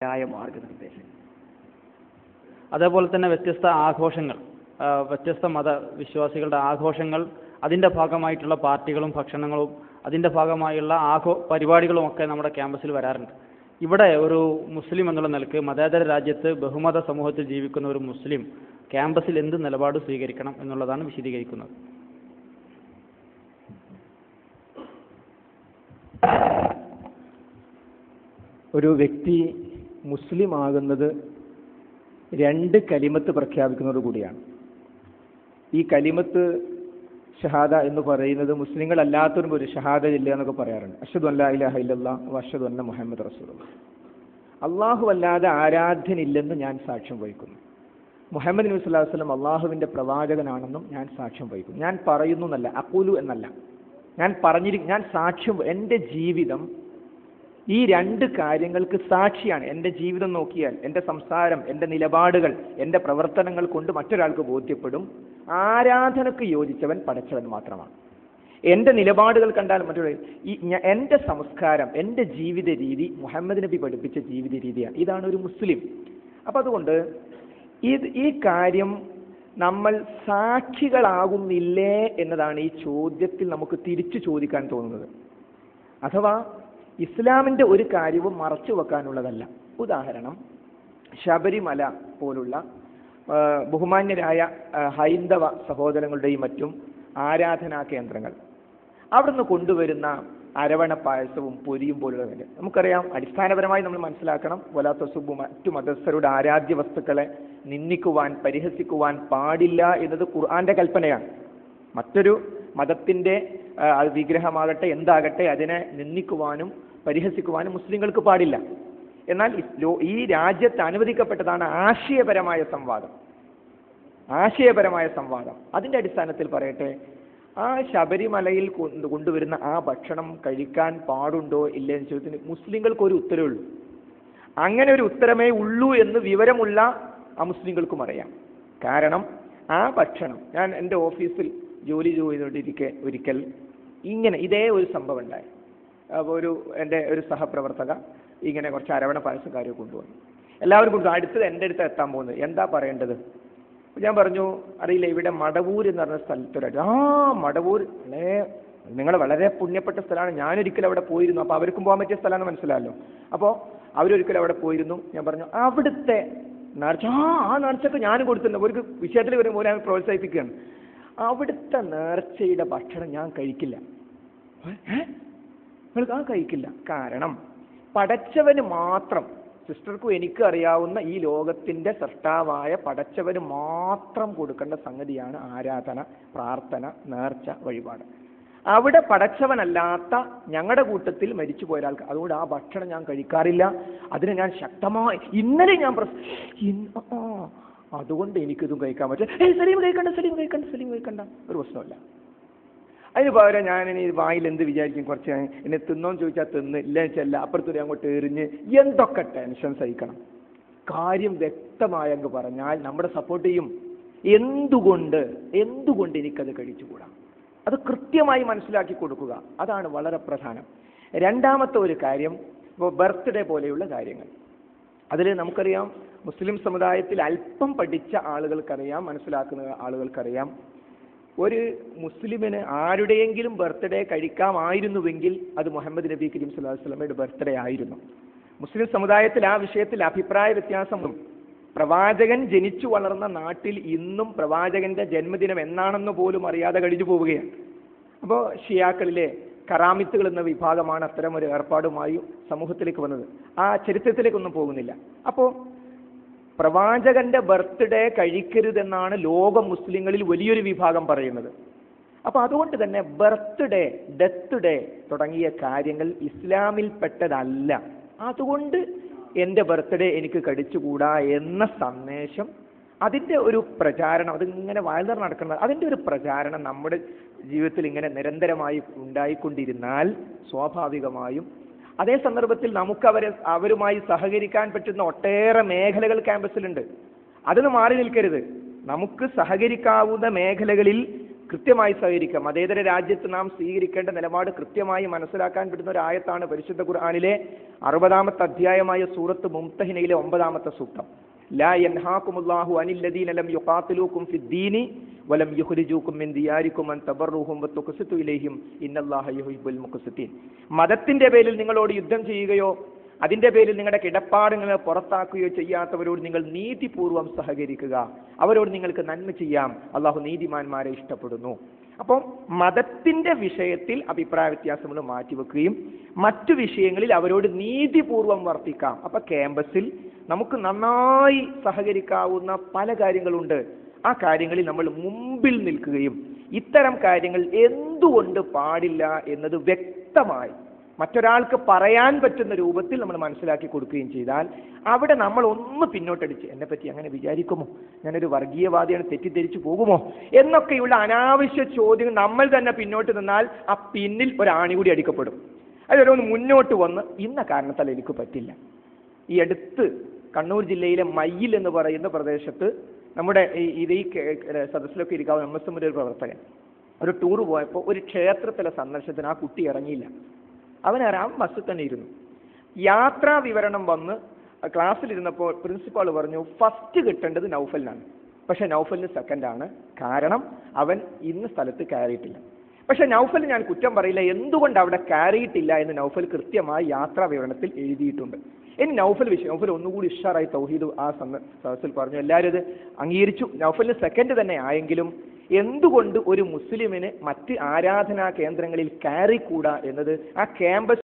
ശരിയായ മാർഗനിർദ്ദേശം അതേപോലെ തന്നെ വ്യത്യസ്ത ആഘോഷങ്ങൾ. വ്യത്യസ്ത മതവിശ്വാസികളുടെ ആഘോഷങ്ങൾ അതിന്റെ ഭാഗമായിട്ടുള്ള പാർട്ടികളും ഭക്ഷണങ്ങളും അതിന്റെ ഭാഗമായുള്ള ആഘോ പരിപാടികളുമൊക്കെ നമ്മുടെ ക്യാമ്പസിൽ വരാറുണ്ട്. ഇവിടെ ഒരു മുസ്ലിം എന്നുള്ള നിലയ്ക്ക് മതേതര രാജ്യത്ത് ബഹുമത സമൂഹത്തിൽ ജീവിക്കുന്ന ഒരു മുസ്ലിം ക്യാമ്പസിൽ എന്ത് നിലപാട് സ്വീകരിക്കണം എന്നുള്ളതാണ് വിശദീകരിക്കുന്നത്. ഒരു വ്യക്തി മുസ്ലിം ആകുന്നത് രണ്ട് കലിമത്ത് പ്രഖ്യാപിക്കുന്നതോട് കൂടിയാണ്. ഈ കലിമത്ത് ഷഹാദ എന്ന് പറയുന്നത് മുസ്ലിങ്ങൾ അല്ലാത്തവരും ഒരു ഷഹാദ ഇല്ല എന്നൊക്കെ പറയാറുണ്ട്. അഷദ് അല്ലാ ഇലാഹ ഇല്ലല്ലാ അഷദ് അന്ന മുഹമ്മദ് റസൂൽ അള്ളാഹു അല്ലാതെ ആരാധ്യനില്ലെന്ന് ഞാൻ സാക്ഷ്യം വഹിക്കുന്നു. മുഹമ്മദ് നബി സ്വല്ലാ വസ്ലം അള്ളാഹുവിന്റെ പ്രവാചകനാണെന്നും ഞാൻ സാക്ഷ്യം വഹിക്കുന്നു. ഞാൻ പറയുന്നു എന്നല്ല അക്കൂലു എന്നല്ല. ഞാൻ പറഞ്ഞിരിക്കും ഞാൻ സാക്ഷ്യം എന്റെ ജീവിതം ഈ രണ്ട് കാര്യങ്ങൾക്ക് സാക്ഷിയാണ് എന്റെ ജീവിതം നോക്കിയാൽ എന്റെ സംസാരം എന്റെ നിലപാടുകൾ എന്റെ പ്രവർത്തനങ്ങൾ കൊണ്ട് മറ്റൊരാൾക്ക് ബോധ്യപ്പെടും. ആരാധനക്ക് യോജിച്ചവൻ പടച്ചവൻ മാത്രമാണ്. എന്റെ നിലപാടുകൾ കണ്ടാൽ മറ്റൊരു ഈ എന്റെ സംസ്കാരം എന്റെ ജീവിത രീതി മുഹമ്മദ് നബി പഠിപ്പിച്ച ജീവിത രീതിയാണ്. ഇതാണ് ഒരു മുസ്ലിം. അപ്പം അതുകൊണ്ട് ഇത് ഈ കാര്യം നമ്മൾ സാക്ഷികളാകുന്നില്ലേ എന്നതാണ് ഈ ചോദ്യത്തിൽ നമുക്ക് തിരിച്ചു ചോദിക്കാൻ തോന്നുന്നത്. അഥവാ ഇസ്ലാമിന്റെ ഒരു കാര്യവും മറച്ചു വെക്കാനുള്ളതല്ല. ഉദാഹരണം ശബരിമല പോലുള്ള ബഹുമാന്യരായ ഹൈന്ദവ സഹോദരങ്ങളുടെയും മറ്റും ആരാധനാ കേന്ദ്രങ്ങൾ. അവിടുന്ന് കൊണ്ടുവരുന്ന അരവണ പായസവും പൊരിയും പോലുള്ള കാര്യം നമുക്കറിയാം അടിസ്ഥാനപരമായി നമ്മൾ മനസ്സിലാക്കണം വലാത്തസുബു മറ്റു മതസ്ഥരുടെ ആരാധ്യ വസ്തുക്കളെ നിന്ദിക്കുവാൻ പരിഹസിക്കുവാൻ പാടില്ല എന്നത് ഖുർആന്റെ കൽപ്പനയാണ്. മറ്റൊരു മതത്തിന്റെ വിഗ്രഹമാകട്ടെ എന്താകട്ടെ അതിനെ നിന്ദിക്കുവാനും പരിഹസിക്കുവാനും മുസ്ലിങ്ങൾക്ക് പാടില്ല. എന്നാൽ ഈ രാജ്യത്ത് അനുവദിക്കപ്പെട്ടതാണ് ആശയപരമായ സംവാദം. ആശയപരമായ സംവാദം. അതിന്റെ അടിസ്ഥാനത്തിൽ പറയട്ടെ ആ ശബരിമലയിൽ കൊണ്ട് കൊണ്ടുവരുന്ന ആ ഭക്ഷണം കഴിക്കാൻ പാടുണ്ടോ ഇല്ലേ എന്ന് ചോദ്യത്തിന് മുസ്ലിങ്ങൾക്ക് ഒരു ഉത്തരവേ ഉള്ളൂ. അങ്ങനെ ഒരു ഉത്തരമേ ഉള്ളൂ എന്ന് വിവരമുള്ള ആ മുസ്ലിങ്ങൾക്കും അറിയാം. കാരണം ആ ഭക്ഷണം ഞാൻ എന്റെ ഓഫീസിൽ ജോലി ചെയ്തുകൊണ്ടിരിക്കെ ഒരിക്കൽ ഇങ്ങനെ ഇതേ ഒരു സംഭവം ഉണ്ടായി. അപ്പോൾ ഒരു എന്റെ ഒരു സഹപ്രവർത്തക ഇങ്ങനെ കുറച്ച് അരവണ പായസക്കാരെ കൊണ്ടുവന്നു. എല്ലാവരും കൊണ്ടു അടുത്തത് എന്റെ അടുത്ത് എത്താൻ പോകുന്നത്. എന്താ പറയേണ്ടത്? ഞാൻ പറഞ്ഞു അറിയില്ല ഇവിടെ മടവൂർ എന്ന് പറഞ്ഞ സ്ഥലത്തൊരു ആ മടവൂർ വളരെ നിങ്ങൾ വളരെ പുണ്യപ്പെട്ട സ്ഥലമാണ്. ഞാനൊരിക്കലും അവിടെ പോയിരുന്നു. അപ്പോൾ അവർക്കും പോകാൻ പറ്റിയ സ്ഥലമാണ് മനസ്സിലായല്ലോ. അപ്പോൾ അവരൊരിക്കലും അവിടെ പോയിരുന്നു. ഞാൻ പറഞ്ഞു അവിടുത്തെ നേർച്ച ആ ആ നേർച്ചക്ക് ഞാനും കൊടുത്തിട്ടുണ്ട്. ഒരു വിഷയത്തിൽ വരുമ്പോൾ ഞാൻ പ്രോത്സാഹിപ്പിക്കുകയാണ്. അവിടുത്തെ നേർച്ചയുടെ ഭക്ഷണം ഞാൻ കഴിക്കില്ല? നിങ്ങൾക്ക് ആ കഴിക്കില്ല. കാരണം പടച്ചവന് മാത്രം സിസ്റ്റർക്കും എനിക്കും അറിയാവുന്ന ഈ ലോകത്തിന്റെ സൃഷ്ടാവായ പടച്ചവന് മാത്രം കൊടുക്കേണ്ട സംഗതിയാണ് ആരാധന പ്രാർത്ഥന നേർച്ച വഴിപാട്. അവിടെ പടച്ചവനല്ലാത്ത ഞങ്ങളുടെ കൂട്ടത്തിൽ മരിച്ചു പോയ ഒരാൾക്ക് അതുകൊണ്ട് ആ ഭക്ഷണം ഞാൻ കഴിക്കാറില്ല. അതിന് ഞാൻ ശക്തമായി ഇന്നലെ ഞാൻ അതുകൊണ്ട് എനിക്കിതും കഴിക്കാൻ പറ്റും സലീം കഴിക്കണ്ട സലീം കഴിക്കണ്ട സലീം കഴിക്കണ്ട. ഒരു പ്രശ്നമില്ല അതിന് പകരം ഞാൻ ഇനി വായിൽ എന്ത് വിചാരിക്കും? കുറച്ച് എന്നെ തിന്നോന്ന് ചോദിച്ചാൽ തിന്ന് ഇല്ല വെച്ചല്ല അപ്പുറത്തൊരു അങ്ങോട്ട് എറിഞ്ഞ് എന്തൊക്കെ ടെൻഷൻ സഹിക്കണം. കാര്യം വ്യക്തമായി അങ്ങ് പറഞ്ഞാൽ നമ്മുടെ സപ്പോർട്ട് ചെയ്യും. എന്തുകൊണ്ട്? എന്തുകൊണ്ട് എനിക്കത് കഴിച്ചുകൂടാ? അത് കൃത്യമായി മനസ്സിലാക്കി കൊടുക്കുക. അതാണ് വളരെ പ്രധാനം. രണ്ടാമത്തെ ഒരു കാര്യം ഇപ്പോൾ ബർത്ത്ഡേ പോലെയുള്ള കാര്യങ്ങൾ. അതിൽ നമുക്കറിയാം മുസ്ലിം സമുദായത്തിൽ അല്പം പഠിച്ച ആളുകൾക്കറിയാം മനസ്സിലാക്കുന്ന ആളുകൾക്കറിയാം. ഒരു മുസ്ലിമിന് ആരുടെയെങ്കിലും ബർത്ത്ഡേ കഴിക്കാമായിരുന്നുവെങ്കിൽ അത് മുഹമ്മദ് നബി കരീം സല്ലല്ലാഹു അലൈഹി വസല്ലമയുടെ ബർത്ത്ഡേ ആയിരുന്നു. മുസ്ലിം സമുദായത്തിൽ ആ വിഷയത്തിൽ അഭിപ്രായ വ്യത്യാസമുണ്ട് പ്രവാചകൻ ജനിച്ചു വളർന്ന നാട്ടിൽ ഇന്നും പ്രവാചകന്റെ ജന്മദിനം എന്നാണെന്ന് പോലും അറിയാതെ കഴിഞ്ഞു പോവുകയാണ്. അപ്പോൾ ഷിയാക്കളിലെ കറാമിത്തുകൾ എന്ന വിഭാഗമാണ് അത്തരം ഒരു ഏർപ്പാടുമായി സമൂഹത്തിലേക്ക് വന്നത്. ആ ചരിത്രത്തിലേക്കൊന്നും പോകുന്നില്ല. അപ്പോൾ പ്രവാചകന്റെ ബർത്ത്ഡേ കഴിക്കരുതെന്നാണ് ലോക മുസ്ലിങ്ങളിൽ വലിയൊരു വിഭാഗം പറയുന്നത്. അപ്പൊ അതുകൊണ്ട് തന്നെ ബർത്ത്ഡേ ഡെത്ത് ഡേ തുടങ്ങിയ കാര്യങ്ങൾ ഇസ്ലാമിൽപ്പെട്ടതല്ല അതുകൊണ്ട് എന്റെ ബർത്ത്ഡേ എനിക്ക് കടിച്ചുകൂടാ എന്ന സന്ദേശം അതിന്റെ ഒരു പ്രചാരണം അതിങ്ങനെ വായനർ നടക്കുന്നത് അതിന്റെ ഒരു പ്രചാരണം നമ്മുടെ ജീവിതത്തിൽ ഇങ്ങനെ നിരന്തരമായി ഉണ്ടായിക്കൊണ്ടിരുന്നാൽ സ്വാഭാവികമായും അതേ സന്ദർഭത്തിൽ നമുക്ക് അവരെ അവരുമായി സഹകരിക്കാൻ പറ്റുന്ന ഒട്ടേറെ മേഖലകൾ ക്യാമ്പസിലുണ്ട്. അതിന് മാറി നിൽക്കരുത്. നമുക്ക് സഹകരിക്കാവുന്ന മേഖലകളിൽ കൃത്യമായി സഹകരിക്കാം. അതേതര രാജ്യത്ത് നാം സ്വീകരിക്കേണ്ട നിലപാട് കൃത്യമായി മനസ്സിലാക്കാൻ പറ്റുന്ന ഒരു ആയത്താണ് പരിശുദ്ധ ഖുർആാനിലെ അറുപതാമത്തെ അധ്യായമായ സൂറത്ത് മുംതഹിനയിലെ ഒമ്പതാമത്തെ സൂക്തം. ലാ യൻഹാകുമുല്ലാഹു അനില്ലദീനലം യുഖാതിലൂകും ഫിദ്ദീനി വലം യുഹുരിജൂക്കും ഇലൈഹിം ഇന്നല്ലാഹ യുഹിബ്ബുൽ മുഖ്സിതീൻ മതത്തിന്റെ പേരിൽ നിങ്ങളോട് യുദ്ധം ചെയ്യുകയോ അതിന്റെ പേരിൽ നിങ്ങളുടെ കിടപ്പാടുകളെ പുറത്താക്കുകയോ ചെയ്യാത്തവരോട് നിങ്ങൾ നീതിപൂർവം സഹകരിക്കുക. അവരോട് നിങ്ങൾക്ക് നന്മ ചെയ്യാം. അള്ളാഹു നീതിമാന്മാരെ ഇഷ്ടപ്പെടുന്നു. അപ്പം മതത്തിന്റെ വിഷയത്തിൽ അഭിപ്രായ വ്യത്യാസങ്ങൾ മാറ്റിവെക്കുകയും മറ്റു വിഷയങ്ങളിൽ അവരോട് നീതിപൂർവം വർത്തിക്കാം. അപ്പൊ ക്യാമ്പസിൽ നമുക്ക് നന്നായി സഹകരിക്കാവുന്ന പല കാര്യങ്ങളുണ്ട്. ആ കാര്യങ്ങളിൽ നമ്മൾ മുമ്പിൽ നിൽക്കുകയും ഇത്തരം കാര്യങ്ങൾ എന്തുകൊണ്ട് പാടില്ല എന്നത് വ്യക്തമായി മറ്റൊരാൾക്ക് പറയാൻ പറ്റുന്ന രൂപത്തിൽ നമ്മൾ മനസ്സിലാക്കി കൊടുക്കുകയും ചെയ്താൽ അവിടെ നമ്മൾ ഒന്ന് പിന്നോട്ടടിച്ച് എന്നെ പറ്റി അങ്ങനെ വിചാരിക്കുമോ? ഞാനൊരു വർഗീയവാദിയാണ് തെറ്റിദ്ധരിച്ചു പോകുമോ? എന്നൊക്കെയുള്ള അനാവശ്യ ചോദ്യങ്ങൾ നമ്മൾ തന്നെ പിന്നോട്ട് നിന്നാൽ ആ പിന്നിൽ ഒരാണി കൂടി അടിക്കപ്പെടും. അതൊരു മുന്നോട്ട് വന്ന് ഇന്ന കാരണത്താൽ എനിക്ക് പറ്റില്ല. ഈ അടുത്ത് കണ്ണൂർ ജില്ലയിലെ മയ്യിൽ എന്ന് പറയുന്ന പ്രദേശത്ത് നമ്മുടെ ഈ- ഇത് ഈ സദസ്സിലൊക്കെ ഇരിക്കാവുന്ന എം എസ് പ്രവർത്തകൻ. ഒരു ടൂർ പോയപ്പോൾ ഒരു ക്ഷേത്രത്തിലെ സന്ദർശനത്തിന് ആ കുട്ടി ഇറങ്ങിയില്ല. അവൻ അവൻ ബസ്സിൽ തന്നെ ഇരുന്നു. യാത്രാ വിവരണം വന്ന് ക്ലാസ്സിലിരുന്നപ്പോൾ പ്രിൻസിപ്പാൾ പറഞ്ഞു ഫസ്റ്റ് കിട്ടേണ്ടത് നൗഫലിനാണ്. പക്ഷെ നൗഫലിന് സെക്കൻഡാണ് കാരണം അവൻ ഇന്ന് സ്ഥലത്ത് കയറിയിട്ടില്ല. പക്ഷെ നൗഫൽ ഞാൻ കുറ്റം പറയില്ല. എന്തുകൊണ്ട് അവിടെ കയറിയിട്ടില്ല എന്ന് നൗഫൽ കൃത്യമായി യാത്രാ വിവരണത്തിൽ എഴുതിയിട്ടുണ്ട്. ഇനി നൗഫൽ വിഷയം നൗഫൽ ഒന്നുകൂടി ഉഷാറായി തൗഹീദ് ആ സന്ദർഭത്തിൽ പറഞ്ഞു. എല്ലാവരും ഇത് അംഗീകരിച്ചു. നൗഫലിന് സെക്കൻഡ് തന്നെ ആയെങ്കിലും എന്തുകൊണ്ട് ഒരു മുസ്ലിമിന് മറ്റ് ആരാധനാ കേന്ദ്രങ്ങളിൽ കയറിക്കൂടാ എന്നത് ആ ക്യാമ്പസ്